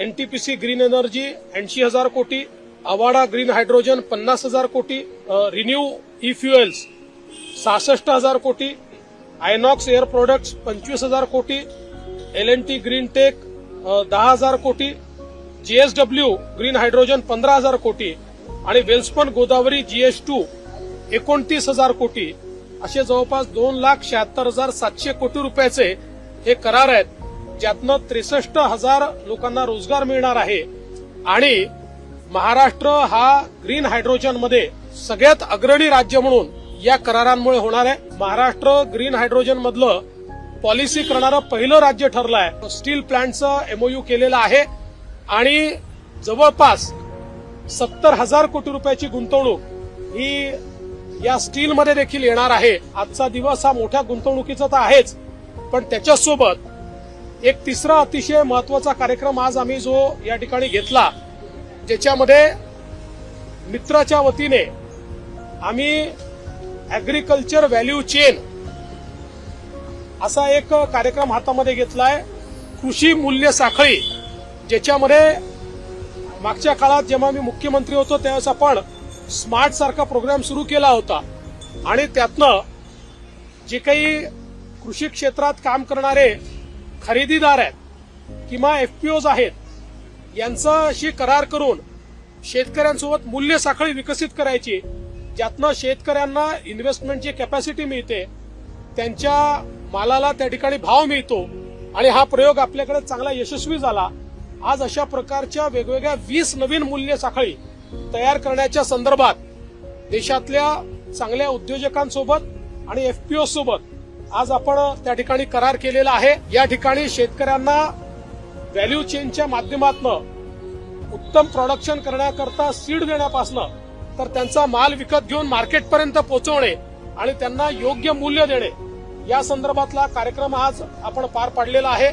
NTPC green energy ऐंशी हजार कोटी अवाडा ग्रीन हायड्रोजन पन्नास हजार कोटी रिन्यू ई फ्युएल्स सहासष्ट हजार कोटी आयनॉक्स एअर प्रोडक्ट्स पंचवीस हजार कोटी L N T green tech दहा हजार कोटी जीएसडब्ल्यू ग्रीन हायड्रोजन पंधरा हजार कोटी आणि वेल्सपन गोदावरी जीएस टू एकोणतीस हजार कोटी. असे जवळपास दोन लाख शहात्तर हजार सातशे कोटी रुपयाचे हे करार आहेत. ज्यातनं त्रेसष्ट हजार लोकांना रोजगार मिळणार आहे. आणि महाराष्ट्र हा ग्रीन हायड्रोजनमध्ये सगळ्यात अग्रणी राज्य म्हणून या करारांमुळे होणार आहे. महाराष्ट्र ग्रीन हायड्रोजन मधलं पॉलिसी करणारं पहिलं राज्य ठरलं आहे स्टील प्लांटचं एमओयू केलेलं आहे. आणि जवळपास सत्तर हजार कोटी रुपयाची गुंतवणूक ही या स्टीलमध्ये देखील येणार आहे. आजचा दिवस हा मोठ्या गुंतवणुकीचा तर आहेच. पण त्याच्यासोबत एक तिसरा अतिशय महत्त्वाचा कार्यक्रम आज आम्ही जो या ठिकाणी घेतला ज्याच्यामध्ये मित्राच्या वतीने आम्ही अॅग्रिकल्चर व्हॅल्यू चेन असा एक कार्यक्रम हातामध्ये घेतलाय कृषी मूल्य साखळी ज्याच्यामध्ये मागच्या काळात जेव्हा मी मुख्यमंत्री होतो त्यावेळेस आपण स्मार्ट सारखा प्रोग्राम सुरू केला होता. आणि त्यातनं जे काही कृषी क्षेत्रात काम करणारे खरेदीदार आहेत किंवा एफपीओज आहेत यांचाशी करार करून शेतकऱ्यांसोबत मूल्य साखळी विकसित करायची ज्यातनं शेतकऱ्यांना इन्व्हेस्टमेंटची कॅपॅसिटी मिळते त्यांच्या मालाला त्या ठिकाणी भाव मिळतो आणि हा प्रयोग आपल्याकडे चांगला यशस्वी झाला आज अशा प्रकारच्या वेगवेगळ्या वीस नवीन मूल्य साखळी तयार करण्याच्या संदर्भात देशातल्या चांगल्या उद्योजकांसोबत आणि एफपीओ सोबत आज आपण त्या ठिकाणी करार केलेला आहे. या ठिकाणी शेतकऱ्यांना व्हॅल्यू चेनच्या माध्यमातून उत्तम प्रोडक्शन करण्याकरता सीड देण्यापासून तर त्यांचा माल विकत घेऊन मार्केटपर्यंत पोहोचवणे आणि त्यांना योग्य मूल्य देणे या संदर्भातला कार्यक्रम आज आपण पार पाडलेला आहे.